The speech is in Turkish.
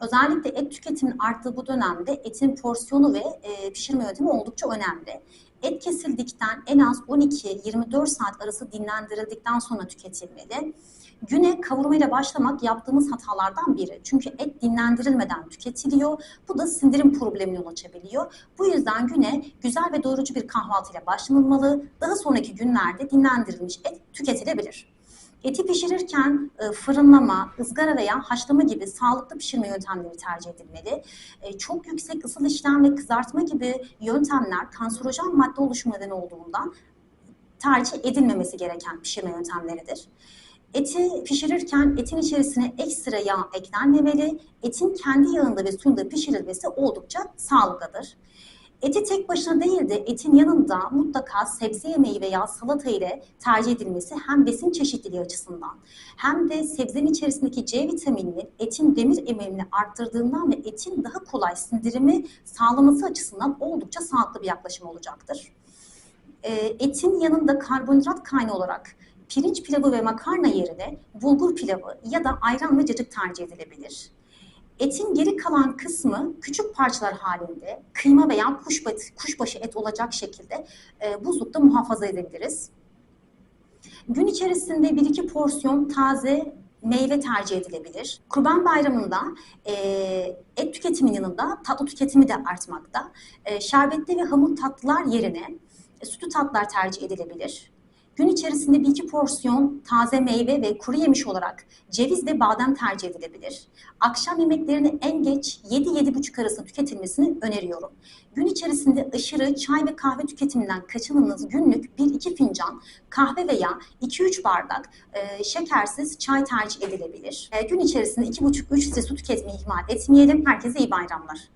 Özellikle et tüketiminin arttığı bu dönemde etin porsiyonu ve e, pişirme yöntemi oldukça önemli. Et kesildikten en az 12-24 saat arası dinlendirildikten sonra tüketilmeli. Güne kavurmayla başlamak yaptığımız hatalardan biri. Çünkü et dinlendirilmeden tüketiliyor. Bu da sindirim problemine yol açabiliyor. Bu yüzden güne güzel ve doyurucu bir kahvaltıyla başlanılmalı. Daha sonraki günlerde dinlendirilmiş et tüketilebilir. Eti pişirirken e, fırınlama, ızgara veya haşlama gibi sağlıklı pişirme yöntemleri tercih edilmeli. E, Çok yüksek ısıl işlem ve kızartma gibi yöntemler kanserojen madde oluşumu neden olduğundan tercih edilmemesi gereken pişirme yöntemleridir. Eti pişirirken etin içerisine ekstra yağ eklenmemeli. Etin kendi yağında ve suyunda pişirilmesi oldukça sağlıklıdır. Eti tek başına değil de etin yanında mutlaka sebze yemeği veya salata ile tercih edilmesi hem besin çeşitliliği açısından hem de sebzenin içerisindeki C vitamininin etin demir emilimini arttırdığından ve etin daha kolay sindirimi sağlaması açısından oldukça sağlıklı bir yaklaşım olacaktır. E, etin yanında karbonhidrat kaynağı olarak pirinç pilavı ve makarna yerine bulgur pilavı ya da ayran ve cacık tercih edilebilir. Etin geri kalan kısmı küçük parçalar halinde kıyma veya kuşbaşı, kuşbaşı et olacak şekilde e, buzlukta muhafaza edebiliriz. Gün içerisinde 1-2 porsiyon taze meyve tercih edilebilir. Kurban Bayramı'nda e, et tüketiminin yanında tatlı tüketimi de artmakta. E, şerbetli ve hamur tatlılar yerine e, sütlü tatlılar tercih edilebilir. Gün içerisinde bir iki porsiyon taze meyve ve kuru yemiş olarak ceviz ve badem tercih edilebilir. Akşam yemeklerini en geç 7-7.30 arasında tüketilmesini öneriyorum. Gün içerisinde aşırı çay ve kahve tüketiminden kaçınınız günlük 1-2 fincan kahve veya 2-3 bardak e, şekersiz çay tercih edilebilir. E, gün içerisinde 2,5-3 litre su tüketmeyi ihmal etmeyelim. Herkese iyi bayramlar.